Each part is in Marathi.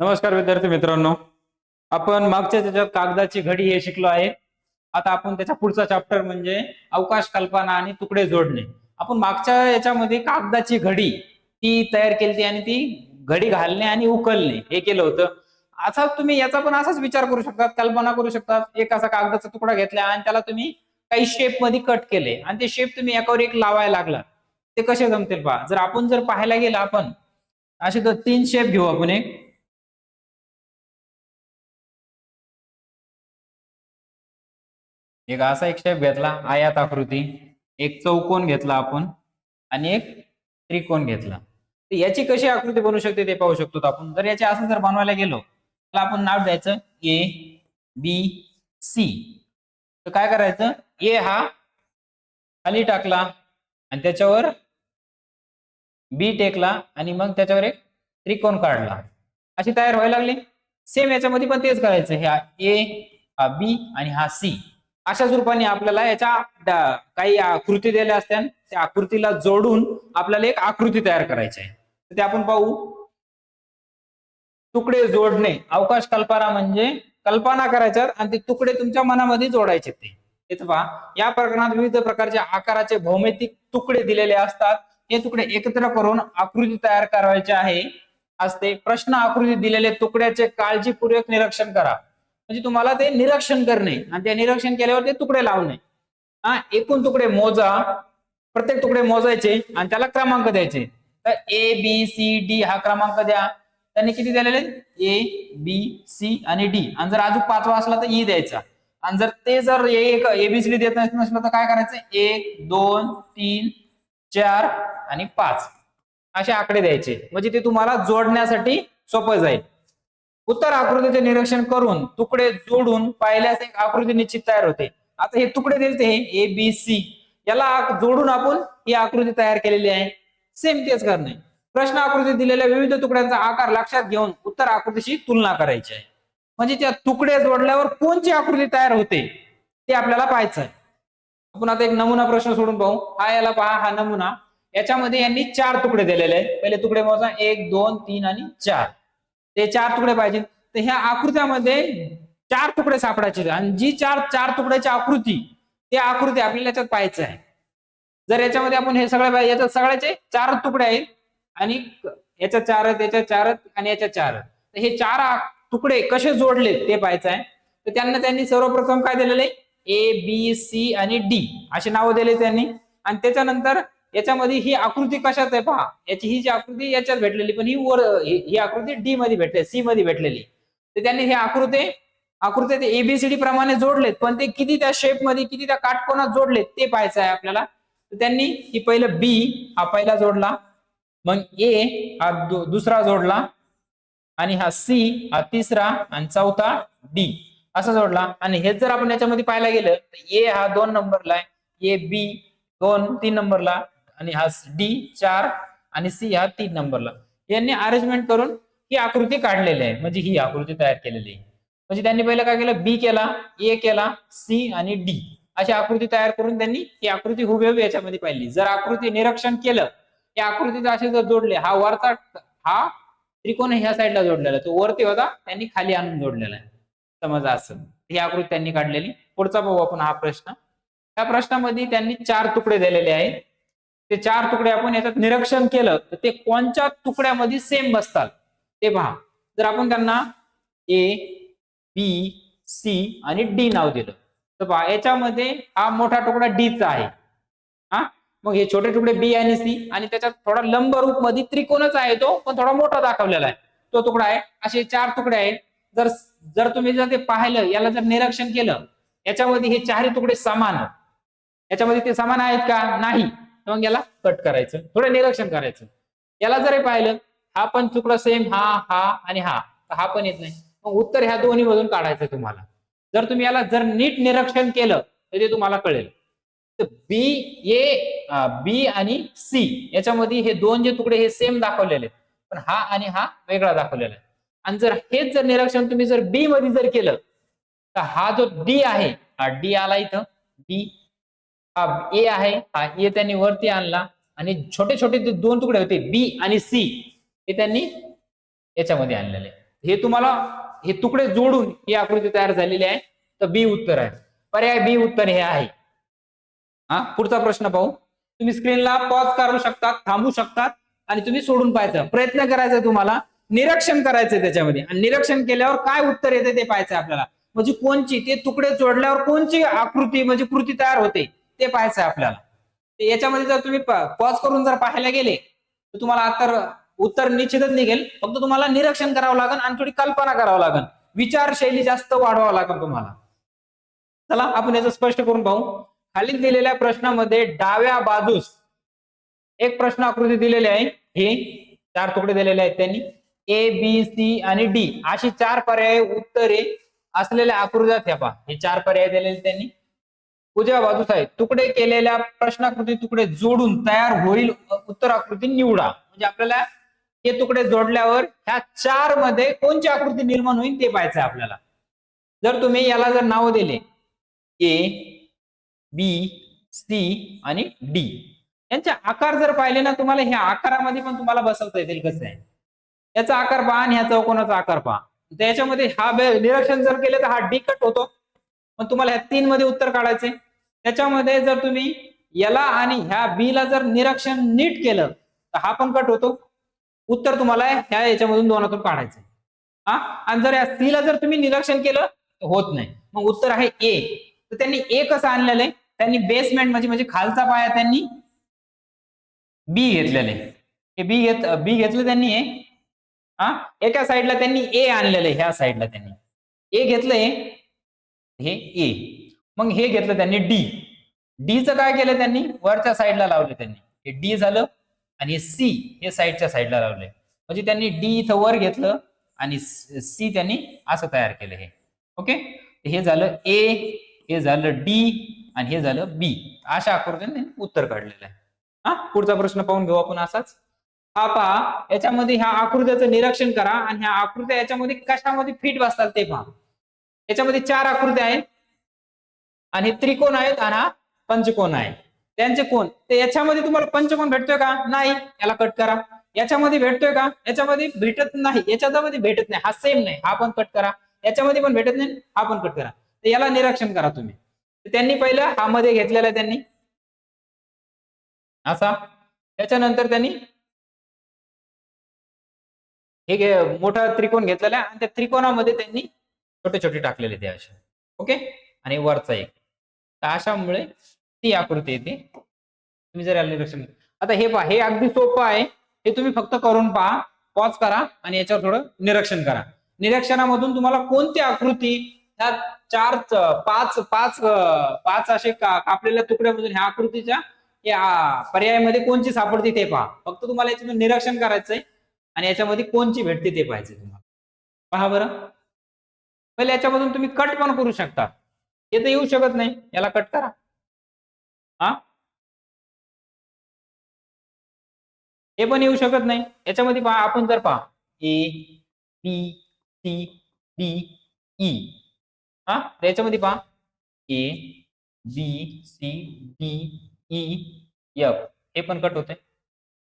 नमस्कार विद्यार्थी मित्रांनो. आपण मागच्या त्याच्यात कागदाची घडी हे शिकलो आहे. आता आपण त्याच्या पुढचा चॅप्टर म्हणजे अवकाश कल्पना आणि तुकडे जोडणे. आपण मागच्या याच्यामध्ये कागदाची घडी ती तयार केली आणि ती घडी घालणे आणि उकलणे हे केलं होतं. असा तुम्ही याचा पण असाच विचार करू शकतात कल्पना करू शकतात. एक असा कागदाचा तुकडा घेतला आणि त्याला तुम्ही काही शेपमध्ये कट केले आणि ते शेप तुम्ही एकावर एक लावायला लागला. ते कसे जमतील पहा. जर आपण जर पाहायला गेलं आपण असे तर तीन शेप घेऊ आपण एक. एक असा एक शेप घेतला आयात आकृती. एक चौकोन घेतला आपण आणि एक त्रिकोण घेतला. तर याची कशी आकृती बनवू शकते ते पाहू शकतो आपण. जर याची असं जर बनवायला गेलो तर आपण नाव द्यायचं ए बी सी तर काय करायचं? ए हा खाली टाकला आणि त्याच्यावर बी टेकला आणि मग त्याच्यावर एक त्रिकोण काढला. अशी तयार व्हायला लागली. सेम याच्यामध्ये पण तेच करायचं. हे ए हा बी आणि हा सी अशाच रूपाने आपल्याला याच्या काही आकृती दिल्या असत्या. त्या आकृतीला जोडून आपल्याला एक आकृती तयार करायची आहे. तर ते आपण पाहू. तुकडे जोडणे. अवकाश कल्पना म्हणजे कल्पना करायच्या आणि ते तुकडे तुमच्या मनामध्ये जोडायचे ते. पहा. या प्रकरणात विविध प्रकारचे आकाराचे भौमितिक तुकडे दिलेले असतात. हे तुकडे एकत्र करून आकृती तयार करायचे आहे. असते. प्रश्न आकृती दिलेले तुकड्याचे काळजीपूर्वक निरीक्षण करा. म्हणजे तुम्हाला ते निरीक्षण करणे आणि ते निरीक्षण केल्यावर ते तुकडे लावणे. हा एकूण तुकडे मोजा प्रत्येक तुकडे मोजायचे आणि त्याला क्रमांक द्यायचे. तर ए बी सी डी हा क्रमांक द्या. त्यांनी किती दिलेले? ए बी सी आणि डी आणि जर अजून पाचवा असला तर ई द्यायचा. आणि जर ते जर एक एबीसीडी देत नसलं तर काय करायचं? एक दोन तीन चार आणि पाच. असे आकडे द्यायचे. म्हणजे ते तुम्हाला जोडण्यासाठी सोपं जाईल. उत्तर आकृतीचे निरीक्षण करून तुकडे जोडून पाहिल्यास एक आकृती निश्चित तयार होते. आता हे तुकडे दिले हे ए बी सी याला जोडून आपण ही आकृती तयार केलेली आहे. सेम तेच करणे प्रश्न आकृती दिलेल्या विविध तुकड्यांचा आकार लक्षात घेऊन उत्तर आकृतीशी तुलना करायची आहे. म्हणजे त्या तुकडे जोडल्यावर कोणची आकृती तयार होते ते आपल्याला पाहायचं आहे. आपण आता एक नमुना प्रश्न सोडून पाहू. हा याला पहा हा नमुना. याच्यामध्ये यांनी चार तुकडे दिलेले आहेत. पहिले तुकडे मोजा. एक दोन तीन आणि चार. ते चार तुकडे पाहिजेत तर ह्या आकृत्यामध्ये चार तुकडे सापडायचे आणि जी चार चार तुकड्याची आकृती ती आकृती आपल्याला याच्यात पाहायचं आहे. जर याच्यामध्ये आपण हे सगळं याच्यात सगळ्याचे चार तुकडे आहेत. आणि याच्या चार याच्या चारत चार आणि याच्या चार तर हे चार तुकडे कसे जोडले ते पाहायचं आहे. तर त्यांना त्यांनी सर्वप्रथम काय दिलेले ए बी सी आणि डी असे नावं दिले त्यांनी. आणि त्याच्यानंतर याच्यामध्ये ही आकृती कशात आहे पहा. याची ही जी आकृती याच्यात भेटलेली पण ही वर ही आकृती डी मध्ये भेटले सी मध्ये भेटलेली. तर त्यांनी हे आकृती आकृती ते एबीसीडी प्रमाणे जोडलेत पण ते किती त्या शेपमध्ये किती त्या काटकोनात जोडलेत ते पाहायचं आहे आपल्याला. तर त्यांनी ही पहिलं बी हा पहिला जोडला मग ए हा दुसरा जोडला आणि हा सी हा तिसरा आणि चौथा डी असा जोडला. आणि हेच जर आपण याच्यामध्ये पाहायला गेलं तर ए हा दोन नंबरला आहे. ए बी दोन तीन नंबरला. आणि हा डी चार आणि सी हा तीन नंबरला. यांनी अरेंजमेंट करून ही आकृती काढलेली आहे. म्हणजे ही आकृती तयार केलेली आहे. म्हणजे त्यांनी पहिलं काय केलं? बी केला ए केला सी आणि डी अशी आकृती तयार करून त्यांनी ही आकृती हुबेहूब याच्यामध्ये पाहिली. जर आकृती निरीक्षण केलं या आकृतीचा असे जर जोडले हा वरचा हा त्रिकोण ह्या साईडला जोडलेला आहे. तो वरती होता त्यांनी खाली आणून जोडलेला आहे. समजा असं. ही आकृती त्यांनी काढलेली. पुढचा पाहू आपण हा प्रश्न. त्या प्रश्नामध्ये त्यांनी चार तुकडे दिलेले आहेत. ते चार तुकडे आपण याच्यात निरीक्षण केलं तर ते कोणत्या तुकड्यामध्ये सेम बसतात? ते पहा. जर आपण त्यांना ए बी सी आणि डी नाव दिलं तर पहा याच्यामध्ये हा मोठा तुकडा डीचा आहे. हा? मग हे छोटे तुकडे बी आणि सी आणि त्याच्यात थोडा लंब रूपमध्ये त्रिकोणच आहे तो पण थोडा मोठा दाखवलेला आहे. तो तुकडा आहे. असे चार तुकडे आहेत. जर जर तुम्ही जर ते पाहिलं याला जर निरीक्षण केलं याच्यामध्ये हे चारही तुकडे समान याच्यामध्ये ते समान आहेत का? नाही. मग याला कट करायचं. थोडं निरीक्षण करायचं. याला जर हे पाहिलं हा पण तुकडा सेम हा हा आणि हा. हा पण येत नाही. मग उत्तर ह्या दोन्ही मधून काढायचं तुम्हाला. जर तुम्ही याला जर नीट निरीक्षण केलं तर ते तुम्हाला कळेल. तर बी ए बी आणि सी याच्यामध्ये हे दोन जे तुकडे हे सेम दाखवलेले आहेत. पण हा आणि हा वेगळा दाखवलेला आहे. आणि जर हेच जर निरीक्षण तुम्ही जर बी मध्ये जर केलं तर हा जो डी आहे हा डी आला इथं. डी ए आहे. हा ए त्यांनी वरती आणला. आणि छोटे छोटे दोन तुकडे होते बी आणि सी. हे त्यांनी याच्यामध्ये आणलेले. हे तुम्हाला हे तुकडे जोडून ही आकृती तयार झालेली आहे. तर बी उत्तर आहे. पर्याय बी उत्तर हे आहे. हा पुढचा प्रश्न पाहू. तुम्ही स्क्रीनला पॉज करू शकतात थांबू शकतात आणि तुम्ही सोडून पाहायचं. प्रयत्न करायचा तुम्हाला. निरीक्षण करायचंय त्याच्यामध्ये. आणि निरीक्षण केल्यावर काय उत्तर येते ते पाहायचं आपल्याला. म्हणजे कोणची ते तुकडे जोडल्यावर कोणची आकृती म्हणजे कृती तयार होते? ते पाहायचं आहे आपल्याला. याच्यामध्ये जर तुम्ही पॉज करून जर पाहायला गेले तर तुम्हाला तर उत्तर निश्चितच निघेल. फक्त तुम्हाला निरीक्षण करावं लागेल आणि थोडी कल्पना करावं लागेल. विचारशैली जास्त वाढवावं लागेल तुम्हाला. चला आपण याचं स्पष्ट करून पाहू. खाली दिलेल्या प्रश्नामध्ये डाव्या बाजूस एक प्रश्न आकृती दिलेली आहे. हे चार तुकडे दिलेले आहेत त्यांनी. ए बी सी आणि डी अशी चार पर्याय उत्तरे असलेल्या आकृत्या ठेपा पहा हे चार पर्याय दिलेले त्यांनी. उजव्या बाजूस आहे. तुकडे केलेल्या प्रश्नाकृती तुकडे जोडून तयार होईल उत्तर आकृती निवडा. म्हणजे आपल्याला हे तुकडे जोडल्यावर ह्या चारमध्ये कोणची आकृती निर्माण होईल ते पाहायचं आहे आपल्याला. जर तुम्ही याला जर नाव दिले ए बी सी आणि डी. यांचे आकार जर पाहिले ना तुम्हाला ह्या आकारामध्ये पण तुम्हाला बसवता येतील कसं आहे. याचा आकार पहा आणि ह्या चौकोनाचा आकार पहा. त्याच्यामध्ये हा निरीक्षण जर केले तर हा डी कट होतो. मग तुम्हाला ह्या तीन मध्ये उत्तर काढायचे. त्याच्यामध्ये जर तुम्ही याला आणि ह्या बी ला जर निरीक्षण नीट केलं तर हा पण कट होतो. उत्तर तुम्हाला ह्या याच्यामधून दोनातून काढायचं हा? आणि जर या सी ला जर तुम्ही निरीक्षण केलं तर होत नाही. मग उत्तर आहे ए तर त्यांनी ए कसं आणलेलं आहे? त्यांनी बेसमेंट म्हणजे म्हणजे खालचा पाया त्यांनी बी घेतलेले हे बी घेत बी घेतलं त्यांनी हे हा? एका साईडला त्यांनी ए आणलेलं आहे ह्या साईडला त्यांनी. ए घेतलंय हे ए मग हे घेतलं त्यांनी डी डीचं काय केलं त्यांनी? वरच्या साईडला लावले त्यांनी. हे डी झालं आणि हे सी हे साईडच्या साईडला लावले. म्हणजे त्यांनी डी इथं वर घेतलं आणि सी त्यांनी असं तयार केलं हे. ओके हे झालं ए हे झालं डी आणि हे झालं बी अशा आकृतीने त्यांनी उत्तर काढलेलं आहे. हा? पुढचा प्रश्न पाहून घेऊ आपण असाच. हा पहा याच्यामध्ये ह्या आकृत्याचं निरीक्षण करा आणि ह्या आकृत्या याच्यामध्ये कशामध्ये फिट बसतात ते पहा. याच्यामध्ये चार आकृत्या आहेत. आणि त्रिकोण आहेत आणि हा पंचकोन आहे. त्यांचे कोण? ते याच्यामध्ये तुम्हाला पंचकोण भेटतोय का? नाही. याला कट करा. याच्यामध्ये भेटतोय का? याच्यामध्ये भेटत नाही. याच्यामध्ये भेटत नाही. हा सेम नाही. हा पण कट करा. याच्यामध्ये पण भेटत नाही. हा पण कट करा. तर याला निरीक्षण करा तुम्ही. त्यांनी पहिलं हा मध्ये घेतलेला आहे त्यांनी. असा. त्याच्यानंतर त्यांनी हे मोठा त्रिकोण घेतलेला आहे आणि त्या त्रिकोणामध्ये त्यांनी छोटे छोटे टाकलेले ते असे. ओके? आणि वरचा एक. तर अशामुळे ती आकृती येते. तुम्ही जर याला निरीक्षण आता हे पहा हे अगदी सोपं आहे. हे तुम्ही फक्त करून पहा. पॉज करा आणि याच्यावर थोडं निरीक्षण करा. निरीक्षणामधून तुम्हाला कोणती आकृती ह्या चार पाच पाच पाच असे कापलेल्या तुकड्यामधून ह्या आकृतीच्या या पर्यायामध्ये कोणची सापडते ते पहा. फक्त तुम्हाला याच्यातून निरीक्षण करायचंय आणि याच्यामध्ये कोणची भेटते ते पाहायचे तुम्हाला. पहा बरं. पहिले याच्यामधून तुम्ही कट पण करू शकता. हे तर येऊ शकत नाही. याला कट करा. हा? हे पण येऊ शकत नाही. याच्यामध्ये पहा आपण जर पहा. A B C D E हा? याच्यामध्ये पहा. A B C D E F हे पण कट होते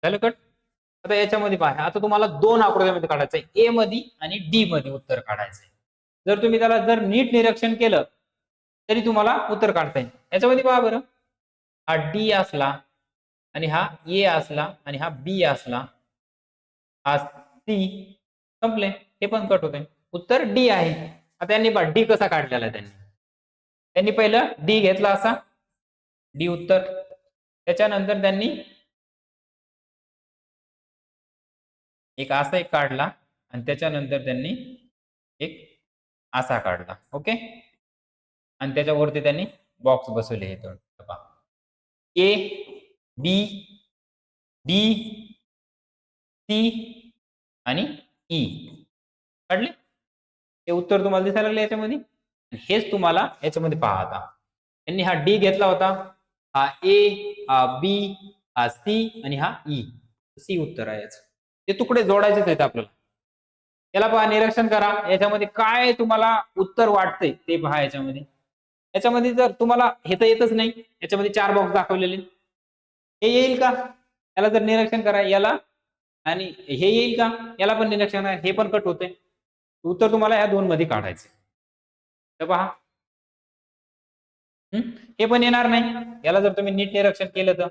झालं कट आता याच्यामध्ये पहा. आता तुम्हाला दोन आकृत्यामध्ये काढायचं आहे ए मध्ये आणि डी मध्ये उत्तर काढायचंय. जर तुम्ही त्याला जर नीट निरीक्षण केलं तरी तुम्हाला उत्तर काढता येईल. याच्यामध्ये पहा बरं. हा डी असला आणि हा ए असला आणि हा बी असला हा सी संपले. हे पण कट होते उत्तर डी आहे. आता त्यांनी पहा डी कसा काढलेला आहे त्यांनी? त्यांनी पहिलं डी घेतला असा. डी उत्तर. त्याच्यानंतर त्यांनी एक असा एक काढला आणि त्याच्यानंतर त्यांनी एक असा काढला ओके आणि त्याच्यावरती त्यांनी बॉक्स बसवले हे दोन. ए बी डी सी आणि ई काढले? हे उत्तर तुम्हाला दिसायला लागले याच्यामध्ये? हेच तुम्हाला याच्यामध्ये पहा आता. यांनी हा डी घेतला होता. हा ए हा बी हा सी आणि हा e. ई सी उत्तर आहे याचं. ते तुकडे जोडायचेच आहेत आपल्याला. याला पहा निरीक्षण करा. याच्यामध्ये काय तुम्हाला उत्तर वाटतंय ते पहा याच्यामध्ये. याच्यामध्ये जर तुम्हाला हे तर येतच नाही. याच्यामध्ये चार बॉक्स दाखवलेले. हे येईल का? याला जर निरीक्षण करा याला. आणि हे येईल का? याला पण निरीक्षण करा. हे पण कट होते उत्तर तुम्हाला या दोन मध्ये काढायचं तर पहा. हम्म? हे पण येणार नाही. याला जर तुम्ही नीट निरीक्षण केलं तर.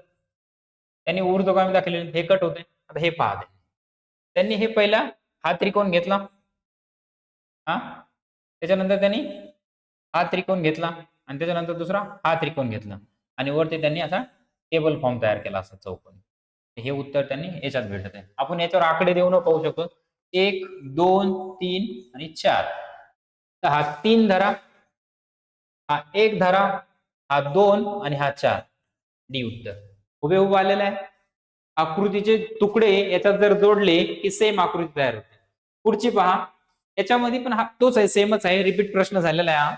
त्यांनी ऊर्ध्वगामी दाखवलेले. हे कट होते आता हे पहा. ते. त्यांनी हे पहिला हा त्रिकोण घेतला. हा? त्याच्यानंतर त्यांनी हा त्रिकोण घेतला आणि त्याच्यानंतर दुसरा हा त्रिकोण घेतला. आणि वरती त्यांनी असा टेबल फॉर्म तयार केला असा चौकोन. हे उत्तर त्यांनी याच्यात भेटत आहे. आपण याच्यावर आकडे देऊन पाहू शकतो. एक दोन तीन आणि चार. तर हा तीन धरा हा एक धरा हा दोन आणि हा चार. डी उत्तर. उभे उभे आलेला आहे. आकृतीचे तुकडे याच्यात जर जोडले की सेम आकृती तयार होते. पुढची पहा. याच्यामध्ये पण हा तोच आहे सेमच आहे. रिपीट प्रश्न झालेला आहे हा.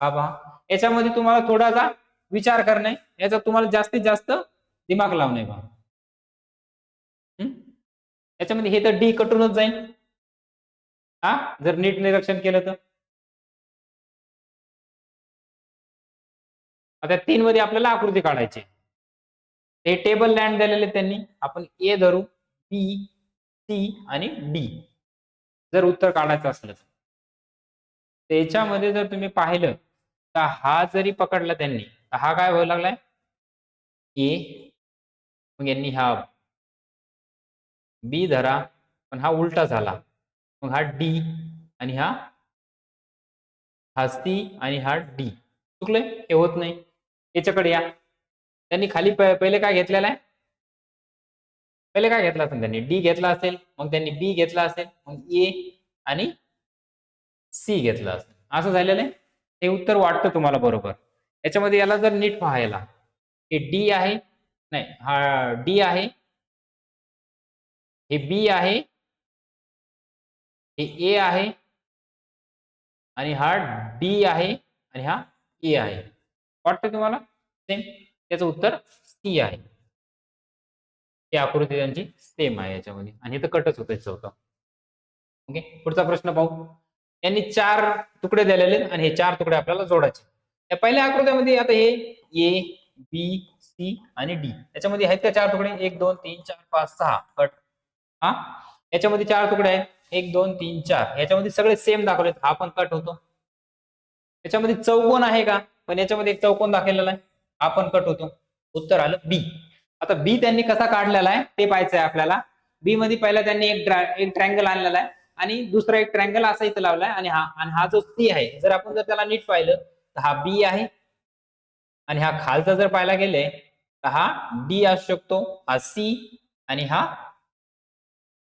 हा पहा. याच्यामध्ये तुम्हाला थोडासा विचार करणे याचा तुम्हाला जास्तीत जास्त दिमाग लावणे पहा. हम्म? याच्यामध्ये हे तर डी कटूनच जाईल. हा? जर नीट निरीक्षण केलं तर. आता तीन मध्ये आपल्याला आकृती काढायची हे टेबल लँड दिलेले त्यांनी. आपण ए धरू. बी सी आणि डी जर उत्तर काढायचं असलं त्याच्यामध्ये जर तुम्ही पाहिलं तर हा जरी पकडला त्यांनी तर हा काय व्हायला लागलाय? ए मग यांनी हा बी धरा पण हा उलटा झाला. मग हा डी आणि हा हस्ती आणि हा डी. चुकलंय? हे होत नाही. याच्याकडे या. त्यांनी खाली पहिले काय घेतलेला आहे? पहिले काय घेतला असेल त्यांनी? डी घेतला असेल मग त्यांनी बी घेतला असेल मग ए आणि सी घेतला असेल. असं झालेलं आहे? हे उत्तर वाटतं तुम्हाला बरोबर. याच्यामध्ये याला जर नीट पाहायला हे डी आहे नाही हा डी आहे हे बी आहे हे ए आहे आणि हा डी आहे आणि हा ए आहे. वाटतं तुम्हाला? सेम? त्याचं उत्तर सी आहे. ही आकृती त्यांची सेम आहे याच्यामध्ये. आणि इथं कटच होतं चौथा. ओके पुढचा प्रश्न पाहू. यांनी चार तुकडे दिलेले आहेत आणि हे चार तुकडे आपल्याला जोडायचे या पहिल्या आकृत्यामध्ये आता हे ए बी सी आणि डी याच्यामध्ये आहेत का चार तुकडे? एक दोन तीन चार पाच सहा. कट. हा? याच्यामध्ये चार तुकडे आहेत. एक दोन तीन चार. याच्यामध्ये सगळे सेम दाखवलेत. हा पण कट होतो. याच्यामध्ये चौकोन आहे का? पण याच्यामध्ये एक चौकोन दाखवलेला आहे. हा पण कट होतो. उत्तर आलं बी आता बी त्यांनी कसा काढलेला आहे ते पाहायचं आहे आपल्याला. बी मध्ये पहिला त्यांनी एक एक ट्रँगल आणलेला आहे आणि दुसरा एक ट्रँगल असा इथं लावलाय आणि हा आणि हा जो सी आहे जर आपण जर त्याला नीट पाहिलं तर हा बी आहे आणि हा खालचा जर पाहायला गेले तर हा डी असू शकतो हा सी आणि हा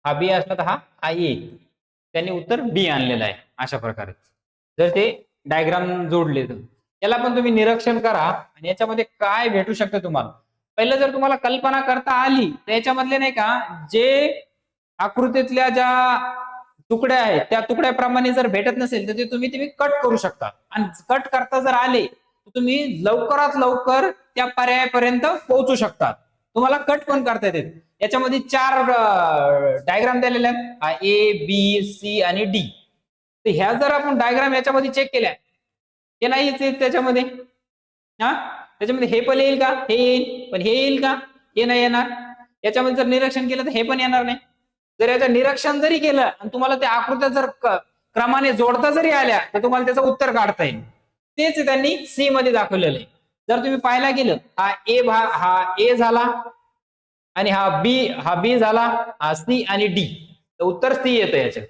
हा बी असला तर हा हा ए त्यांनी उत्तर बी आणलेलं आहे अशा प्रकारे. जर ते डायग्राम जोडले तर. याला पण तुम्ही निरीक्षण करा आणि याच्यामध्ये काय भेटू शकतं तुम्हाला? पहिलं जर तुम्हाला कल्पना करता आली तर याच्यामधले नाही का जे आकृतीतल्या ज्या तुकड्या आहेत त्या तुकड्याप्रमाणे जर भेटत नसेल तर ते तुम्ही तुम्ही कट करू शकता. आणि कट करता जर आले तर तुम्ही लवकरात लवकर त्या पर्यायापर्यंत पोहोचू शकता. तुम्हाला कट पण करता येते. याच्यामध्ये चार डायग्राम दिलेले आहेत. ए बी सी आणि डी तर ह्या जर आपण डायग्राम याच्यामध्ये चेक केल्या हे नाही त्याच्यामध्ये. हा? त्याच्यामध्ये हे पण येईल का? हे येईल. पण हे येईल का? हे नाही येणार. याच्यामध्ये जर निरीक्षण केलं तर हे पण येणार नाही. जर याचं निरीक्षण जरी केलं आणि तुम्हाला त्या आकृत्या जर क्रमाने जोडता जरी आल्या तर तुम्हाला त्याचं उत्तर काढता येईल. तेच त्यांनी सी मध्ये दाखवलेलं आहे. जर तुम्ही पाहायला गेलं हा ए भा हा ए झाला आणि हा बी हा बी झाला हा सी आणि डी तर उत्तर सी येतं याच्यात.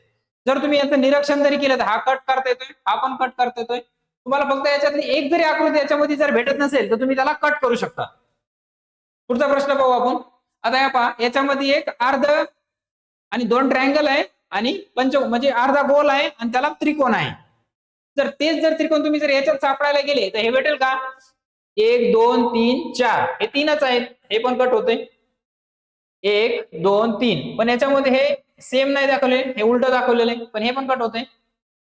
जर तुम्ही याचं निरीक्षण जरी केलं तर हा कट करता येतोय हा पण कट करता येतोय. तुम्हाला फक्त याच्यातली एक जरी आकृती याच्यामध्ये जर भेटत नसेल तर तुम्ही त्याला कट करू शकता. पुढचा प्रश्न पाहू आपण. आता या पहा याच्यामध्ये एक अर्ध आणि दोन ट्रायंगल आहे आणि पंच म्हणजे अर्धा गोल आहे आणि त्याला त्रिकोण आहे. जर तेच जर त्रिकोण तुम्ही जर याच्यात सापडायला गेले तर हे भेटेल का? एक दोन तीन चार. हे तीनच आहेत. हे पण कट होते एक दोन तीन. पण याच्यामध्ये हे सेम नाही दाखवले. हे उलट दाखवलेलं आहे. पण हे पण कट होते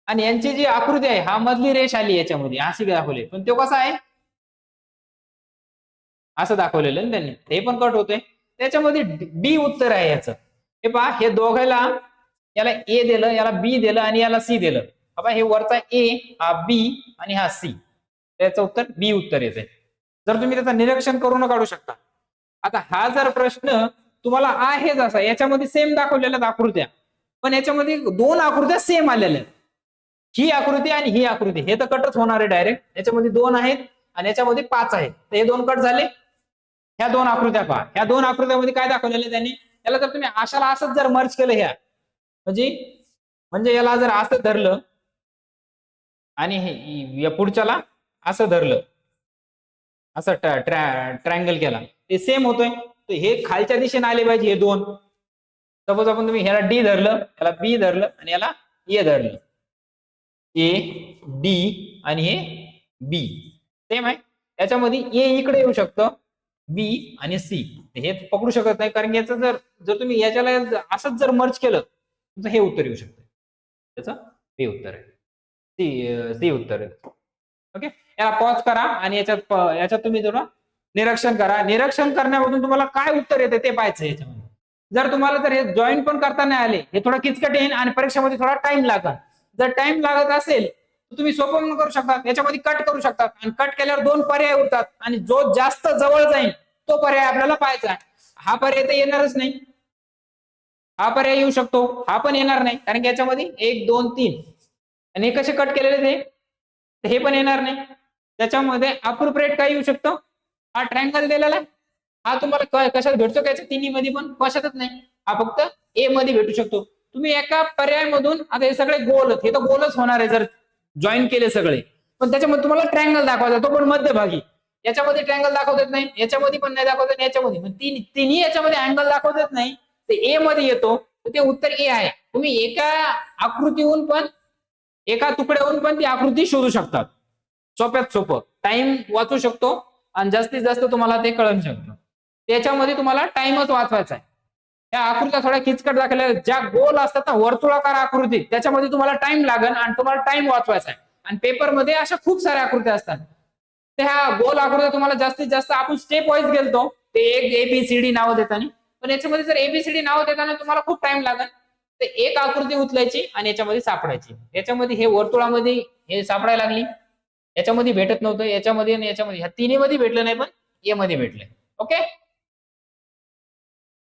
आणि यांची जी आकृती आहे हा मधली रेष आली याच्यामध्ये अशी दाखवली पण तो कसा आहे? असं दाखवलेलं ना त्यांनी. हे पण कट होतंय. त्याच्यामध्ये बी उत्तर आहे याचं. हे पहा हे दोघायला याला ए दिलं याला बी दिलं आणि याला सी दिलं. बाबा हे वरचा ए हा बी आणि हा सी. त्याचं उत्तर बी उत्तर येते जर तुम्ही त्याचं निरीक्षण करून काढू शकता. आता हा जर प्रश्न तुम्हाला आहेच असा याच्यामध्ये सेम दाखवलेल्या आकृत्या. पण याच्यामध्ये दोन आकृत्या सेम आलेल्या आहेत. ही आकृती आणि ही आकृती. हे तर कटच होणार आहे डायरेक्ट याच्यामध्ये दोन आहेत आणि याच्यामध्ये पाच आहेत. तर हे दोन कट झाले. ह्या दोन आकृत्या पहा. ह्या दोन आकृत्यामध्ये काय दाखवलेलं त्यांनी? याला जर तुम्ही आशाला असंच जर मर्ज केलं ह्या म्हणजे म्हणजे याला जर असं धरलं आणि हे या पुढच्याला असं धरलं असं ट्रायंगल केला. ते सेम होतोय. तर हे खालच्या दिशेने आले पाहिजे हे दोन. सपोज आपण तुम्ही ह्याला डी धरलं याला बी धरलं आणि याला ए धरलं. ए डी आणि हे बी सेम आहे? त्याच्यामध्ये ए इकडे येऊ शकतं बी आणि सी हे पकडू शकत नाही. कारण याचं जर जर तुम्ही याच्याला असंच जर मर्ज केलं तुमचं हे उत्तर येऊ शकतं. त्याचं हे उत्तर आहे. सी सी उत्तर आहे. ओके याला पॉज करा आणि याच्यात याच्यात तुम्ही थोडं निरीक्षण करा. निरीक्षण करण्यामधून तुम्हाला काय उत्तर येते ते पाहायचं याच्यामध्ये. जर तुम्हाला जर हे जॉईन पण करता नाही आले हे थोडं किचकट येईल आणि परीक्षेमध्ये थोडा टाइम लागेल. जर टाइम लागत असेल तर तुम्ही सोपं म्हणून करू शकता याच्यामध्ये कट करू शकता. आणि कट केल्यावर दोन पर्याय उरतात. आणि जो जास्त जवळ जाईल तो पर्याय आपल्याला पाहायचा हा पर्याय तर येणारच नाही. हा पर्याय येऊ शकतो. हा पण येणार नाही. कारण की याच्यामध्ये एक दोन तीन. आणि हे कसे कट केलेले ते? हे पण येणार नाही. त्याच्यामध्ये अप्रोप्रिएट काय येऊ शकतो? हा ट्रँगल दिलेला आहे. हा तुम्हाला कशात भेटतो का याच्या तिन्ही मध्ये पण? कशातच नाही. हा फक्त ए मध्ये भेटू शकतो. तुम्ही एका पर्यायमधून आता हे सगळे गोल हे तर गोलच होणार आहे जर जॉईन केले सगळे. पण त्याच्यामध्ये तुम्हाला ट्रँगल दाखवायचा तो पण मध्यभागी. याच्यामध्ये ट्रँगल दाखवत येत नाही याच्यामध्ये पण नाही दाखवत नाही याच्यामध्ये. तिन्ही याच्यामध्ये अँगल दाखवत येत नाही. ते ए मध्ये येतो तर ते उत्तर ए आहे. तुम्ही एका आकृतीहून पण एका तुकड्याहून पण ती आकृती शोधू शकतात. सोप्यात सोपं. टाइम वाचू शकतो आणि जास्तीत जास्त तुम्हाला ते कळू शकतं. त्याच्यामध्ये तुम्हाला टाइमच वाचवायचा आहे. या आकृत्या थोड्या किचकट दाखवल्या ज्या गोल असतात ना वर्तुळाकार आकृती त्याच्यामध्ये तुम्हाला टाइम लागेल आणि तुम्हाला टाइम वाचवायचा आहे. आणि पेपरमध्ये अशा खूप साऱ्या आकृत्या असतात. त्या गोल आकृत्या तुम्हाला जास्तीत जास्त आपण स्टेप वाईज गेलतो. ते एक एबीसीडी नाव देताना. पण याच्यामध्ये जर एबीसीडी नाव देताना तुम्हाला खूप टाइम लागेल तर एक आकृती उचलायची आणि याच्यामध्ये सापडायची. याच्यामध्ये हे वर्तुळामध्ये हे सापडायला लागली. याच्यामध्ये भेटत नव्हतं. याच्यामध्ये आणि याच्यामध्ये. ह्या तिन्ही मध्ये भेटलं नाही पण ए मध्ये भेटलंय. ओके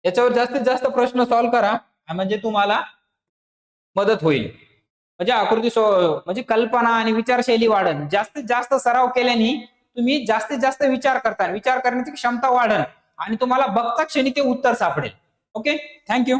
याच्यावर जास्तीत जास्त प्रश्न सॉल्व्ह करा म्हणजे तुम्हाला मदत होईल. म्हणजे आकृती सो म्हणजे कल्पना आणि विचारशैली वाढन. जास्तीत जास्त सराव केल्याने तुम्ही जास्तीत जास्त विचार करता. विचार करण्याची क्षमता वाढन आणि तुम्हाला बघता क्षणी ते उत्तर सापडेल. Okay thank you